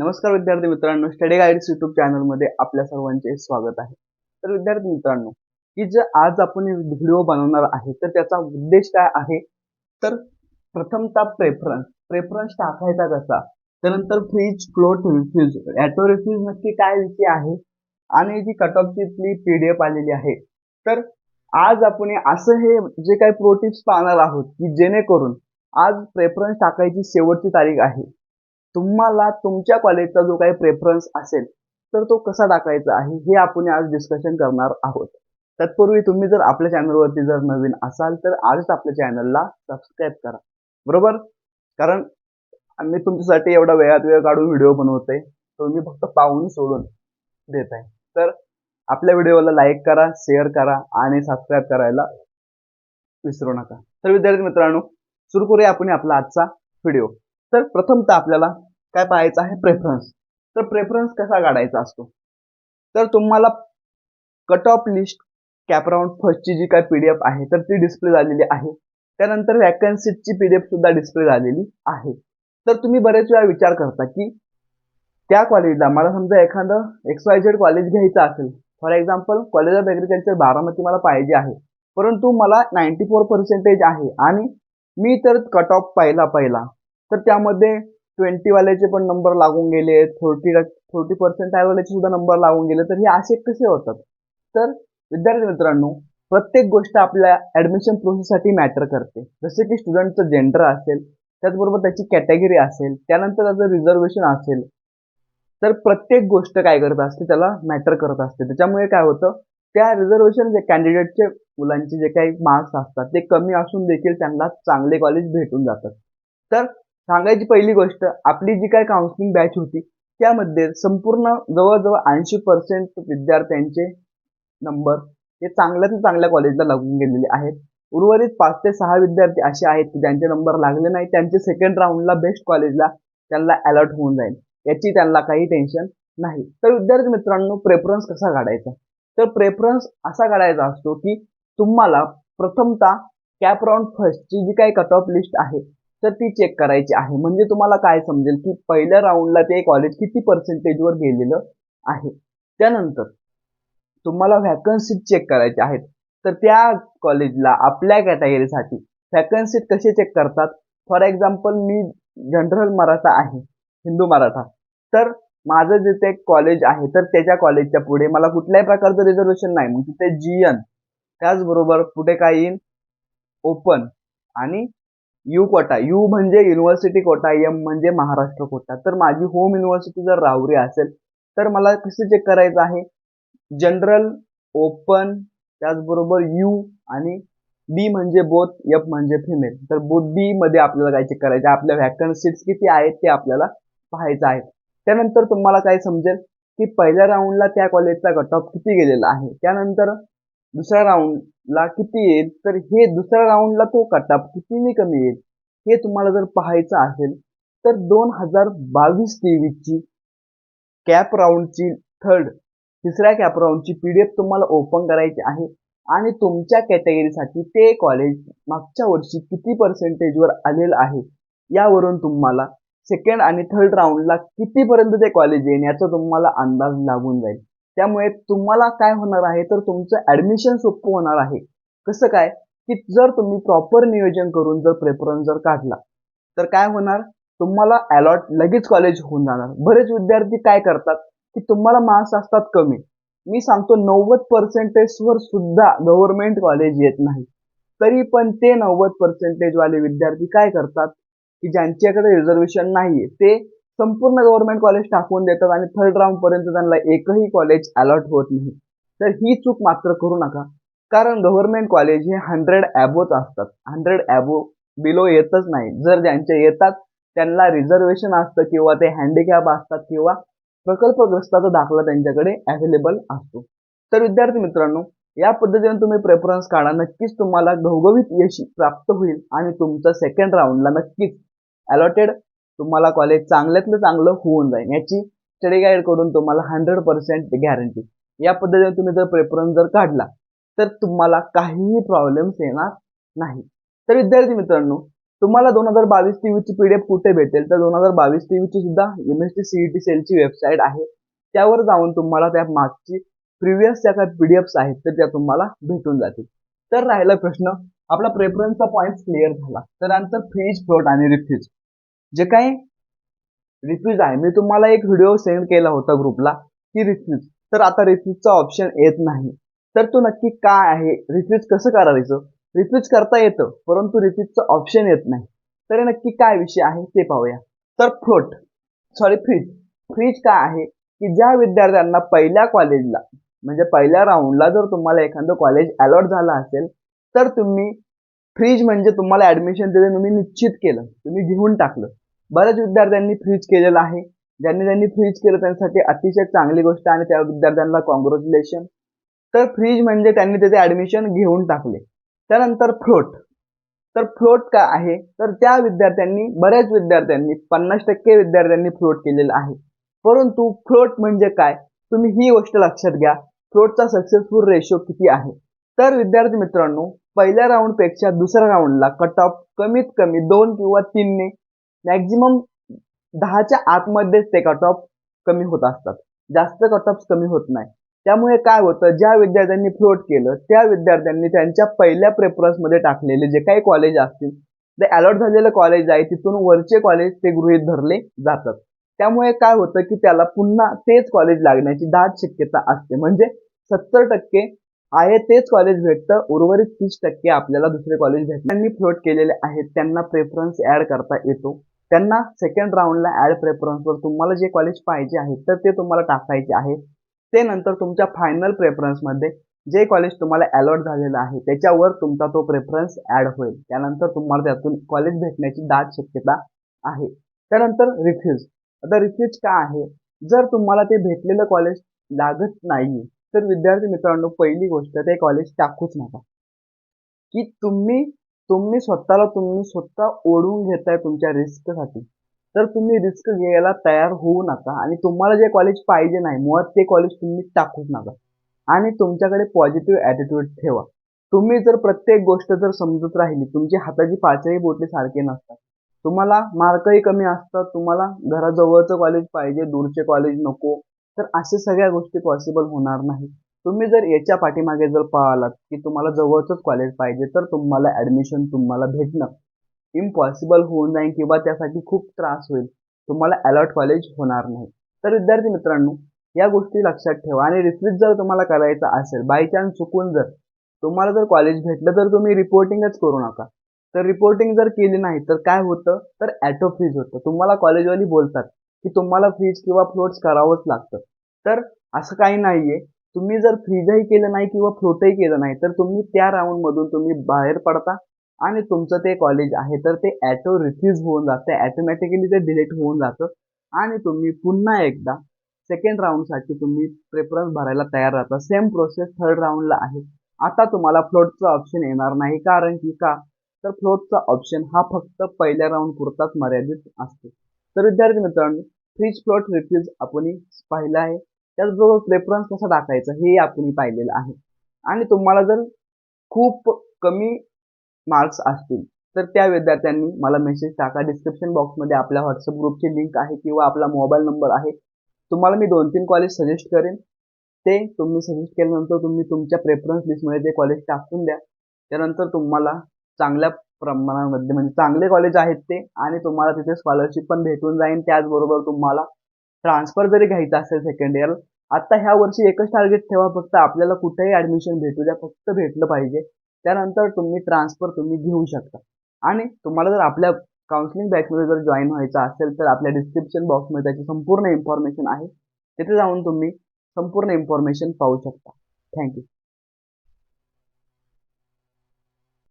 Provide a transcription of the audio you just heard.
नमस्कार विद्यार्थी मित्रांनो स्टडी गाईड्स युट्यूब चॅनलमध्ये आपल्या सर्वांचे स्वागत आहे. तर विद्यार्थी मित्रांनो की जे आज आपण व्हिडिओ बनवणार आहे तर त्याचा उद्देश काय आहे? तर प्रथमतः प्रेफरन्स प्रेफरन्स टाकायचा कसा? त्यानंतर freeze float refuse auto refuse नक्की काय विषय आहे? आणि जी कट ऑफची पी डी एफ आलेली आहे. तर आज आपण असं हे जे काही प्रोटिप्स पाहणार आहोत की जेणेकरून आज प्रेफरन्स टाकायची शेवटची तारीख आहे. तुम्हाला तुमच्या कॉलेजचा जो काही प्रेफरन्स असेल तर तो कसा टाकायचा आहे हे आपण आज डिस्कशन करणार आहोत. तत्पूर्वी तुम्ही जर आपल्या चॅनलवरती जर नवीन असाल तर आजच आपल्या चॅनलला सबस्क्राईब करा. बरोबर? कारण मी तुमच्यासाठी एवढा वेळात वेळ काढून व्हिडिओ बनवतोय तुम्ही फक्त पाहून सोडून देत आहे. तर आपल्या व्हिडिओला लाईक करा शेअर करा आणि सबस्क्राईब करायला विसरू नका. तर विद्यार्थी मित्रांनो सुरू करूया आपण आपला आजचा व्हिडिओ तर प्रथमतः आपल्याला काय पाहायचं आहे? प्रेफरन्स तर प्रेफरन्स कसा काढायचा असतो? तर तुम्हाला cut off list cap round फर्स्टची जी काय पीडीएफ आहे तर ती डिस्प्ले झालेली आहे. त्यानंतर वॅकन्सीची पीडीएफ सुद्धा डिस्प्ले झालेली आहे. तर तुम्ही बरेच वेळा विचार करता की त्या कॉलेजला मला समजा एखादं एक्स वाय झेड कॉलेज घ्यायचं असेल. For example college of agriculture Baramati मला पाहिजे आहे. परंतु मला नाईन्टी फोर पर्सेंटेज आहे आणि मी तर कट ऑफ पाहिला पहिला तर त्यामध्ये ट्वेंटी वाल्याचे पण नंबर लागून गेले थर्टी थर्टी पर्सेंट वाल्याचे सुद्धा नंबर लागून गेले. तर हे असे कसे होतात? तर विद्यार्थी मित्रांनो प्रत्येक गोष्ट आपल्या ऍडमिशन प्रोसेससाठी मॅटर करते. जसे की स्टुडंटचं जेंडर असेल त्याचबरोबर त्याची कॅटेगरी असेल त्यानंतर त्याचं रिझर्वेशन असेल तर प्रत्येक गोष्ट काय करत असते त्याला मॅटर करत असते. त्याच्यामुळे काय होतं त्या रिझर्वेशन जे कॅन्डिडेटचे मुलांचे जे काही मार्क्स असतात ते कमी असून देखील त्यांना चांगले कॉलेज भेटून जातात. तर सांगायची पहिली गोष्ट आपली जी काय काउन्सिलिंग बॅच होती त्यामध्ये संपूर्ण जवळजवळ ऐंशी पर्सेंट विद्यार्थ्यांचे नंबर हे चांगल्या ते चांगल्या कॉलेजला लागून गेलेले आहेत. उर्वरित पाच ते सहा विद्यार्थी असे आहेत की ज्यांचे नंबर लागले नाही त्यांचे सेकंड राऊंडला बेस्ट कॉलेजला त्यांना अलॉट होऊन जाईल. याची त्यांना काही टेन्शन नाही. तर विद्यार्थी मित्रांनो प्रेफरन्स कसा काढायचा? तर प्रेफरन्स असा काढायचा असतो की तुम्हाला प्रथमतः कॅप राऊंड फर्स्टची जी काही कट ऑफ लिस्ट आहे तर ती चेक करायची आहे. म्हणजे तुम्हाला काय समजेल की पहिल्या राऊंडला ते कॉलेज किती पर्सेंटेजवर गेलेलं आहे? त्यानंतर तुम्हाला व्हॅकन्सी चेक करायच्या आहेत. तर त्या कॉलेजला आपल्या कॅटेगरीसाठी व्हॅकन्सी कसे चेक करतात? फॉर एक्झाम्पल मी जनरल मराठा आहे हिंदू मराठा. तर माझं जिथे कॉलेज आहे तर त्याच्या कॉलेजच्या पुढे मला कुठल्याही प्रकारचं रिझर्वेशन नाही. म्हणजे ते जी एन त्याचबरोबर पुढे काय येईन ओपन आणि यू कोटा यू म्हणजे युनिव्हर्सिटी कोटा एम म्हणजे महाराष्ट्र कोटा. तर माझी होम युनिव्हर्सिटी जर राहुरी असेल तर मला कसं चेक करायचं आहे? जनरल ओपन त्याचबरोबर यू आणि बी म्हणजे बोथ एफ म्हणजे फिमेल तर बोथ बी मध्ये आपल्याला काय चेक करायचं आपल्या व्हॅकन्सीज किती आहेत ते आपल्याला पाहायचं आहे. त्यानंतर तुम्हाला काय समजेल की पहिल्या राऊंडला त्या कॉलेजचा कट ऑफ किती गेलेला आहे? त्यानंतर दुसऱ्या राऊंडला किती येईल तर हे दुसऱ्या राऊंडला तो कटाप कितीने कमी येईल हे तुम्हाला जर पाहायचं असेल तर दोन हजार बावीस तेवीसची कॅप राऊंडची थर्ड तिसऱ्या कॅप राऊंडची पी डी एफ तुम्हाला ओपन करायची आहे. आणि तुमच्या कॅटेगरीसाठी ते कॉलेज मागच्या वर्षी किती पर्सेंटेजवर आलेलं आहे यावरून तुम्हाला सेकंड आणि थर्ड राऊंडला कितीपर्यंत ते कॉलेज येईल याचा तुम्हाला अंदाज लागून जाईल. त्यामुळे तुम्हाला काय होणार आहे तर तुमचं ऍडमिशन सोपं होणार आहे. कसं काय? की जर तुम्ही प्रॉपर नियोजन करून जर प्रेफरन्स जर काढला तर काय होणार? तुम्हाला अलॉट लगेच कॉलेज होऊन जाणार. बरेच विद्यार्थी काय करतात? की तुम्हाला मार्क्स असतात कमी. मी सांगतो नव्वद पर्सेंटेजवर सुद्धा गव्हर्नमेंट कॉलेज येत नाही. तरी पण ते नव्वद पर्सेंटेज वाले विद्यार्थी काय करतात? की ज्यांच्याकडे रिझर्वेशन नाहीये ते संपूर्ण गव्हर्नमेंट कॉलेज टाकून देतात आणि थर्ड राऊंड पर्यंत त्यांना एकही कॉलेज अलॉट होत नाही. तर ही चूक मात्र करू नका. कारण गव्हर्नमेंट कॉलेज हे हंड्रेड ॲबोच असतात. हंड्रेड ॲबो बिलो येतच नाही. जर ज्यांचे येतात त्यांना रिझर्वेशन असतं किंवा ते हँडिकॅप असतात किंवा प्रकल्पग्रस्ताचा दाखला त्यांच्याकडे अव्हेलेबल असतो. तर विद्यार्थी मित्रांनो या पद्धतीने तुम्ही प्रेफरन्स काढा. नक्कीच तुम्हाला घवघवीत यश प्राप्त होईल आणि तुमचं सेकंड राऊंडला नक्कीच अलॉटेड तुम्हाला कॉलेज चांगल्यातलं चांगलं होऊन जाईल. याची स्टडी गाईड करून तुम्हाला हंड्रेड पर्सेंट गॅरंटी या पद्धतीने तुम्ही जर प्रेफरन्स जर काढला तर तुम्हाला काहीही प्रॉब्लेम्स येणार नाही. तर विद्यार्थी मित्रांनो तुम्हाला दोन हजार बावीस तेवीसची एफ कुठे भेटेल? तर दोन हजार बावीस तेवीसची सुद्धा एम एस एमएसटी सीईटी सेलची वेबसाईट आहे. त्यावर जाऊन तुम्हाला त्या मागची प्रिव्हियस ज्या डी एफ्स आहेत तर त्या तुम्हाला भेटून जातील. तर राहिला प्रश्न. आपला प्रेफरन्सचा पॉईंट क्लिअर झाला. तर नंतर फ्रीज फ्लोट आणि रिफ्यूज जे काही रिफ्यूज आहे. मी तुम्हाला एक व्हिडिओ सेंड केला होता ग्रुपला की रिफ्यूज तर आता रिफ्यूजचा ऑप्शन येत नाही. तर तो नक्की काय आहे? रिफ्यूज कसं करायचं? रिफ्यूज करता येतं परंतु रिफ्यूजचं ऑप्शन येत नाही. तर नक्की काय विषय आहे ते पाहूया. तर फ्लोट सॉरी फ्रीज फ्रीज काय आहे? की ज्या विद्यार्थ्यांना पहिल्या कॉलेजला म्हणजे पहिल्या राऊंडला जर तुम्हाला एखादं कॉलेज अलॉट झालं असेल तर तुम्ही फ्रीज म्हणजे तुम्हाला ऍडमिशन तिथे तुम्ही निश्चित केलं. तुम्ही घेऊन टाकलं. बऱ्याच विद्यार्थ्यांनी फ्रीज केलेलं आहे. ज्यांनी ज्यांनी फ्रीज केलं त्यांच्यासाठी अतिशय चांगली गोष्ट आणि त्या विद्यार्थ्यांना कॉंग्रॅच्युलेशन तर फ्रीज म्हणजे त्यांनी तिथे ऍडमिशन घेऊन टाकले. त्यानंतर फ्लोट तर फ्लोट काय आहे? तर त्या विद्यार्थ्यांनी बऱ्याच विद्यार्थ्यांनी पन्नास टक्के विद्यार्थ्यांनी फ्लोट केलेलं आहे. परंतु फ्लोट म्हणजे काय? तुम्ही ही गोष्ट लक्षात घ्या. फ्लोटचा सक्सेसफुल रेशो किती आहे? तर विद्यार्थी मित्रांनो पहिल्या राऊंडपेक्षा दुसऱ्या राऊंडला कट ऑफ कमीत कमी दोन किंवा तीनने मॅक्झिमम दहाच्या आतमध्येच ते कट ऑफ कमी होत असतात. जास्त कट ऑफ कमी होत नाही. त्यामुळे काय होतं? ज्या विद्यार्थ्यांनी फ्लोट केलं त्या विद्यार्थ्यांनी त्यांच्या पहिल्या प्रेफरन्समध्ये टाकलेले जे काही कॉलेज असतील ते अलॉट झालेलं कॉलेज आहे तिथून वरचे कॉलेज ते गृहीत धरले जातात. त्यामुळे काय होतं की त्याला पुन्हा तेच कॉलेज लागण्याची दाट शक्यता असते. म्हणजे सत्तर टक्के आहे तेच कॉलेज भेटतं उर्वरित तीस टक्के आपल्याला दुसरे कॉलेज भेटतात त्यांनी फ्लोट केलेले आहेत त्यांना प्रेफरन्स ऍड करता येतो. त्यांना सेकंड राऊंडला ऍड प्रेफरन्सवर तुम्हाला जे कॉलेज पाहिजे आहे तर ते तुम्हाला टाकायचे आहे. ते नंतर तुमच्या फायनल प्रेफरन्समध्ये जे कॉलेज तुम्हाला अलॉट झालेलं आहे त्याच्यावर तुमचा तो प्रेफरन्स ऍड होईल. त्यानंतर तुम्हाला त्यातून कॉलेज भेटण्याची दाट शक्यता आहे. त्यानंतर रिफ्यूज आता रिफ्यूज का आहे? जर तुम्हाला ते भेटलेलं कॉलेज लागत नाही तर विद्यार्थी मित्रांनो पहिली गोष्ट ते कॉलेज टाकूच नका. की तुम्ही तुम्ही स्वतःला तुम्ही स्वतः ओढून घेताय तुमच्या रिस्कसाठी तर तुम्ही रिस्क घ्यायला तयार होऊ नका आणि तुम्हाला जे कॉलेज पाहिजे नाही मुळात ते कॉलेज तुम्ही टाकूच नका. आणि तुमच्याकडे पॉझिटिव्ह ॲटिट्यूड ठेवा. तुम्ही जर प्रत्येक गोष्ट जर समजत राहिली तुमची हाताची पाचही बोटे सारखे नसतात. तुम्हाला मार्कही कमी असतात तुम्हाला घराजवळचं कॉलेज पाहिजे दूरचे कॉलेज नको. तर अशा सगळ्या गोष्टी पॉसिबल होणार नाही तुम्ही जर याच्या पाठीमागे जर पाहिलात की तुम्हाला जवळचंच कॉलेज पाहिजे तर तुम्हाला ऍडमिशन तुम्हाला भेटणं इम्पॉसिबल होऊन जाईल किंवा त्यासाठी खूप त्रास होईल. तुम्हाला अलॉट कॉलेज होणार नाही. तर विद्यार्थी मित्रांनो या गोष्टी लक्षात ठेवा आणि रिफ्रीज जर तुम्हाला करायचं असेल बाय चान्स चुकून जर तुम्हाला जर कॉलेज भेटलं तर तुम्ही रिपोर्टिंगच करू नका. तर रिपोर्टिंग जर केली नाही तर काय होतं? तर ॲटो फ्रीज होतं. तुम्हाला कॉलेजवाली बोलतात की तुम्हाला फ्रीज किंवा फ्लोट्स करावंच लागतं. तर असं काही नाहीये. तुम्ही जर फ्रीजही केलं नाही किंवा फ्लोटही केलं नाही तर तुम्ही त्या राऊंडमधून तुम्ही बाहेर पडता आणि तुमचं ते कॉलेज आहे तर ते ॲटो रिफ्यूज होऊन जातं ॲटोमॅटिकली ते डिलीट होऊन जातं आणि तुम्ही पुन्हा एकदा सेकंड राऊंडसाठी तुम्ही प्रेफरन्स भरायला तयार राहता. सेम प्रोसेस थर्ड राऊंडला आहे. आता तुम्हाला फ्लोटचा ऑप्शन येणार नाही. कारण की का? तर फ्लोटचा ऑप्शन हा फक्त पहिल्या राऊंड पुरताच मर्यादित असतो. तर विद्यार्थी मित्रांनो फ्रीज फ्लोट रिफ्यूज आपण पाहिलं आहे. त्याचबरोबर प्रेफरन्स कसा टाकायचा हे आपण पाहिलेलं आहे. आणि तुम्हाला जर खूप कमी मार्क्स असतील तर त्या विद्यार्थ्यांनी मला मेसेज टाका. डिस्क्रिप्शन बॉक्समध्ये आपल्या व्हॉट्सअप ग्रुपची लिंक आहे किंवा आपला मोबाईल नंबर आहे. तुम्हाला मी दोन तीन कॉलेज सजेस्ट करेन. ते तुम्ही सजेस्ट केल्यानंतर तुम्ही तुमच्या प्रेफरन्स लिस्टमध्ये ते कॉलेज टाकून द्या. त्यानंतर तुम्हाला चांगल्या प्रमाणामध्ये म्हणजे चांगले कॉलेज आहेत ते आणि तुम्हाला तिथे स्कॉलरशिप पण भेटून जाईल. त्याचबरोबर तुम्हाला ट्रान्सफर जरी घ्यायचं असेल सेकंड इयर आता ह्या वर्षी एकच टार्गेट ठेवा फक्त आपल्याला कुठेही ऍडमिशन भेटू द्या फक्त भेटलं पाहिजे. त्यानंतर तुम्ही ट्रान्सफर तुम्ही घेऊ शकता. आणि तुम्हाला जर आपल्या काउन्सिलिंग बॅचमध्ये जर जॉईन व्हायचं असेल तर आपल्या डिस्क्रिप्शन बॉक्समध्ये त्याची संपूर्ण इन्फॉर्मेशन आहे. तिथे जाऊन तुम्ही संपूर्ण इन्फॉर्मेशन पाहू शकता. थँक्यू